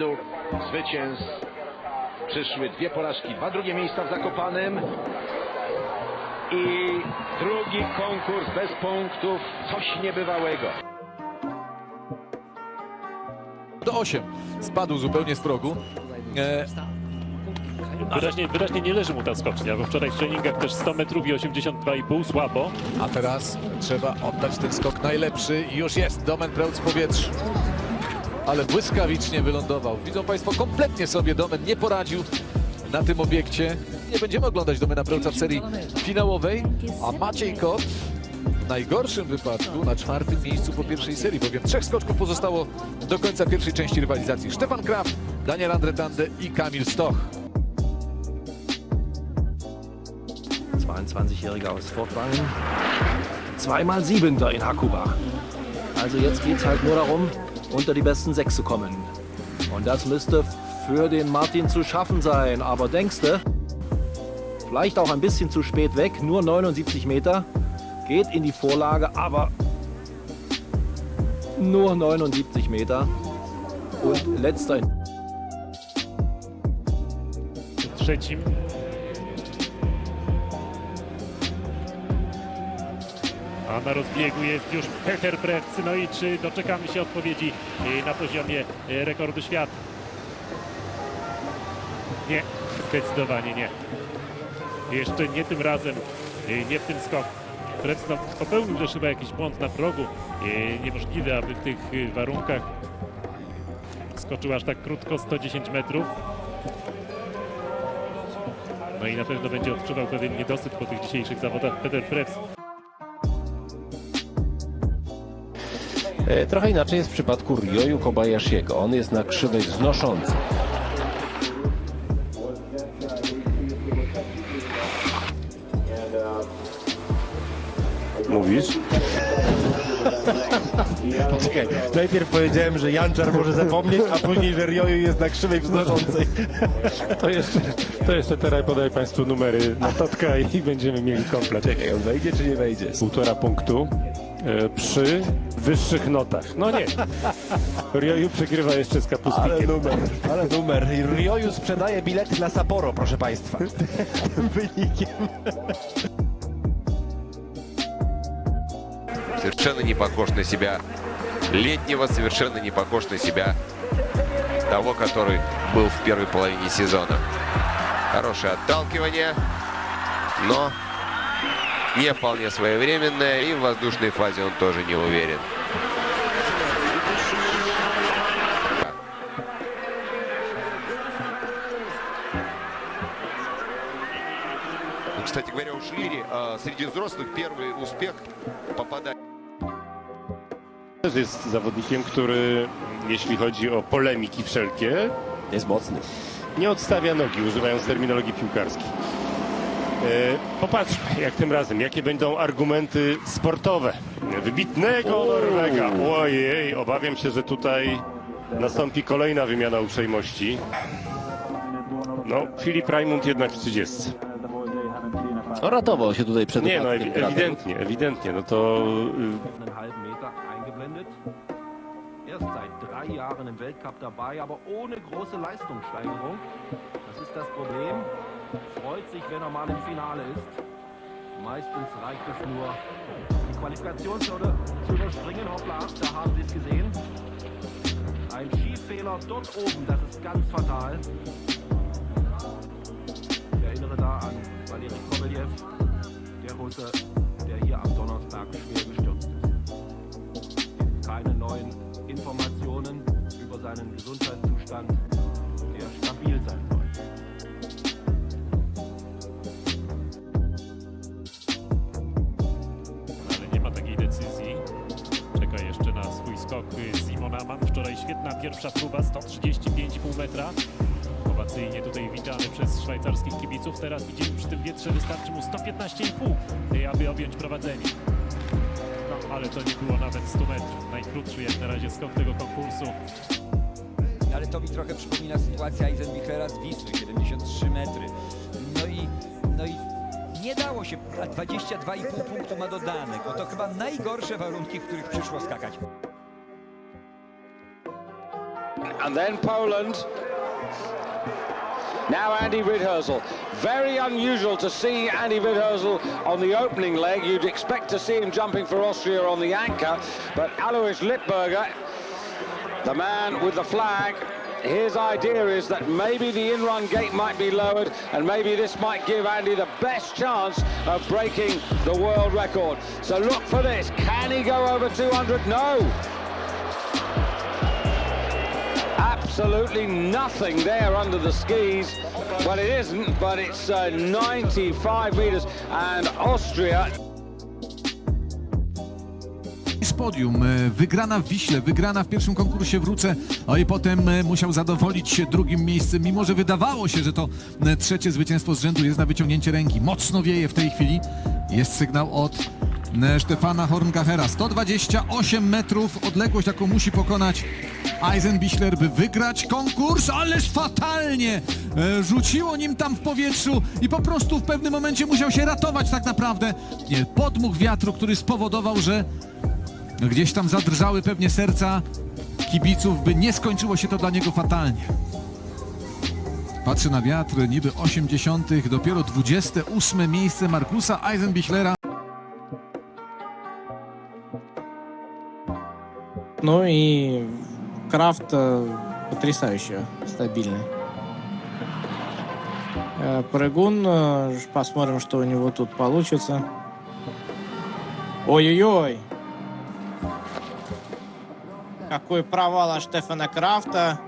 rzędu zwycięstw. Przyszły dwie porażki, dwa drugie miejsca w Zakopanem. I drugi konkurs bez punktów, coś niebywałego. Do 8. Spadł zupełnie z progu. E, Wyraźnie, wyraźnie nie leży mu ta skocznia, bo wczoraj w treningach też 100 metrów i 82,5 słabo. a teraz trzeba oddać ten skok najlepszy. I już jest Domen Preutz w powietrzu. Ale błyskawicznie wylądował. Widzą Państwo, kompletnie sobie Domen nie poradził na tym obiekcie. Nie będziemy oglądać Domena Preutza w serii finałowej, a Maciej Kot w najgorszym wypadku na czwartym miejscu po pierwszej serii, bowiem trzech skoczków pozostało do końca pierwszej części rywalizacji. Stefan Kraft, Daniel Andretande i Kamil Stoch. 22-Jähriger aus Fortwangen. Zweimal Siebenter in Hakuba. Also jetzt geht es halt nur darum, unter die besten sechs zu kommen. Und das müsste für den Martin zu schaffen sein. Aber denkst du, vielleicht auch ein bisschen zu spät weg, nur 79 Meter, geht in die Vorlage, aber nur 79 Meter. Und letzter in Trzecim. A na rozbiegu jest już Peter Prewc. No i czy doczekamy się odpowiedzi e, na poziomie e, rekordu świata? Nie, zdecydowanie nie. Jeszcze nie tym razem, e, nie w tym skoku. Prewc no, popełnił też chyba jakiś błąd na progu. Niemożliwe, aby w tych warunkach skoczył aż tak krótko, 110 metrów. No i na pewno będzie odczuwał pewien niedosyt po tych dzisiejszych zawodach Peter Prewc. Trochę inaczej jest w przypadku Ryoyu Kobayashiego. On jest na krzywej wznoszącej. Mówisz? Czekaj, najpierw powiedziałem, że Janczar może zapomnieć, a później, że Rioju jest na krzywej wznoszącej. To jeszcze, to jeszcze teraz podaj Państwu numery notatka i będziemy mieli komplet. Czekaj, on wejdzie czy nie wejdzie? Półtora punktu e, przy wyższych notach. No nie. Rioju przegrywa jeszcze z Ale numer, ale numer. Rioju sprzedaje bilety na Sapporo, proszę Państwa. Tym wynikiem. Совершенно не похож на себя летнего, совершенно не похож на себя того, который был в первой половине сезона. Хорошее отталкивание, но не вполне своевременное, и в воздушной фазе он тоже не уверен. Ну, Кстати говоря, у Шлири а, среди взрослых первый успех попадания. Też jest zawodnikiem, który jeśli chodzi o polemiki wszelkie, Jest mocny. nie odstawia nogi, używając terminologii piłkarskiej. E, Popatrzmy, jak tym razem, jakie będą argumenty sportowe wybitnego Norwega. Ojej, obawiam się, że tutaj nastąpi kolejna wymiana uprzejmości. No, Filip Raimund jednak w 30. No, ratował się tutaj przed Nie, no upadkiem ewi- bratem. ewidentnie, ewidentnie, no to y, eingeblendet. Erst seit drei Jahren im Weltcup dabei, aber ohne große Leistungssteigerung. Das ist das Problem. Freut sich, wenn er mal im Finale ist. Meistens reicht es nur, die Qualifikationshürde zu überspringen. Hoppla, da haben Sie es gesehen. Ein Skifehler dort oben, das ist ganz fatal. Ich erinnere da an Valeri Koveljev, der Russe, der hier am Donnerstag schwer gestürzt ist. Seinen Gesundheitszustand, der stabil sein soll. ale nie ma takiej decyzji. Czeka jeszcze na swój skok Simon Aman. Wczoraj świetna pierwsza próba, 135,5 metra. Owacyjnie tutaj witany przez szwajcarskich kibiców. Teraz widzimy przy tym wietrze wystarczy mu 115,5, aby objąć prowadzenie. No, ale to nie było nawet 100 metrów. Najkrótszy jak na razie skok tego konkursu. Ale to mi trochę przypomina sytuacja Eisenbichera z Wisły, 73 metry. No i, no i nie dało się, a 22,5 punktu ma dodanych, bo to chyba najgorsze warunki, w których przyszło skakać. and then Poland. Now Andy Ridhersel. Very unusual to see Andy Ridhersel on the opening leg. You'd expect to see him jumping for Austria on the anchor, but Alois Lippberger, the man with the flag, his idea is that maybe the in-run gate might be lowered and maybe this might give Andy the best chance of breaking the world record. So look for this. Can he go over 200? No. Absolutely nothing there under the skis. But it isn't, but it's uh, 95 meters and Austria podium. E, Wygrana w Wiśle, wygrana w pierwszym konkursie w Ruce, a i potem e, musiał zadowolić się drugim miejscem, mimo że wydawało się, że to e, trzecie zwycięstwo z rzędu jest na wyciągnięcie ręki. Mocno wieje w tej chwili. Jest sygnał od Stefana Horngachera. 128 metrów odległość, jaką musi pokonać Eisenbichler, by wygrać konkurs, ależ fatalnie rzuciło nim tam w powietrzu i po prostu w pewnym momencie musiał się ratować tak naprawdę. Podmuch wiatru, który spowodował, że Gdzieś tam zadrżały pewnie serca kibiców, by nie skończyło się to dla niego fatalnie. Patrzy na wiatr, niby 80., dopiero 28 miejsce Markusa Eisenbichlera. Ну и крафт э, потрясающе стабильный. Э, Прыгун, э, ж- посмотрим, что у него тут получится. Ой-ой-ой! Какой провал от Штефана Крафта.